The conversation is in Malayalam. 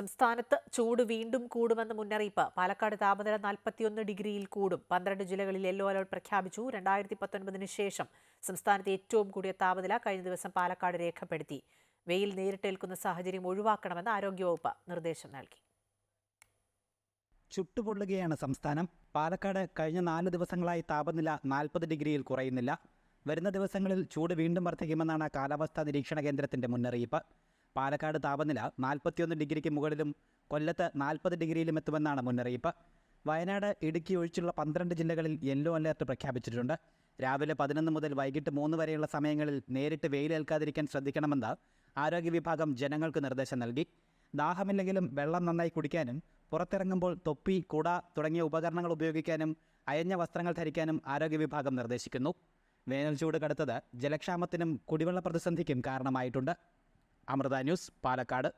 സംസ്ഥാനത്ത് ചൂട് വീണ്ടും കൂടുമെന്ന് മുന്നറിയിപ്പ്. പാലക്കാട് താപനില നാൽപ്പത്തിയൊന്ന് ഡിഗ്രിയിൽ കൂടും. പന്ത്രണ്ട് ജില്ലകളിൽ യെല്ലോ അലർട്ട് പ്രഖ്യാപിച്ചു. രണ്ടായിരത്തി പത്തൊൻപതിന് ശേഷം സംസ്ഥാനത്ത് ഏറ്റവും കൂടിയ താപനില കഴിഞ്ഞ ദിവസം പാലക്കാട് രേഖപ്പെടുത്തി. വെയിൽ നേരിട്ടേൽക്കുന്ന സാഹചര്യം ഒഴിവാക്കണമെന്ന് ആരോഗ്യവകുപ്പ് നിർദ്ദേശം നൽകി. ചുട്ടുപൊള്ളുകയാണ് സംസ്ഥാനം. പാലക്കാട് കഴിഞ്ഞ നാല് ദിവസങ്ങളായി താപനില നാൽപ്പത് ഡിഗ്രിയിൽ കുറയുന്നില്ല. വരുന്ന ദിവസങ്ങളിൽ ചൂട് വീണ്ടും വർദ്ധിക്കുമെന്നാണ് കാലാവസ്ഥാ നിരീക്ഷണ കേന്ദ്രത്തിന്റെ മുന്നറിയിപ്പ്. പാലക്കാട് താപനില നാൽപ്പത്തിയൊന്ന് ഡിഗ്രിക്ക് മുകളിലും കൊല്ലത്ത് നാൽപ്പത് ഡിഗ്രിയിലും എത്തുമെന്നാണ് മുന്നറിയിപ്പ്. വയനാട് ഇടുക്കി ഒഴിച്ചുള്ള പന്ത്രണ്ട് ജില്ലകളിൽ യെല്ലോ അലേർട്ട് പ്രഖ്യാപിച്ചിട്ടുണ്ട്. രാവിലെ പതിനൊന്ന് മുതൽ വൈകിട്ട് മൂന്ന് വരെയുള്ള സമയങ്ങളിൽ നേരിട്ട് വെയിലേൽക്കാതിരിക്കാൻ ശ്രദ്ധിക്കണമെന്ന് ആരോഗ്യ വിഭാഗം ജനങ്ങൾക്ക് നിർദ്ദേശം നൽകി. ദാഹമില്ലെങ്കിലും വെള്ളം നന്നായി കുടിക്കാനും പുറത്തിറങ്ങുമ്പോൾ തൊപ്പി കുട തുടങ്ങിയ ഉപകരണങ്ങൾ ഉപയോഗിക്കാനും അയഞ്ഞ വസ്ത്രങ്ങൾ ധരിക്കാനും ആരോഗ്യ വിഭാഗം നിർദ്ദേശിക്കുന്നു. വേനൽ ചൂട് കടുത്തത് ജലക്ഷാമത്തിനും കുടിവെള്ള പ്രതിസന്ധിക്കും കാരണമായിട്ടുണ്ട്. അമൃത ന്യൂസ് പാലക്കാട്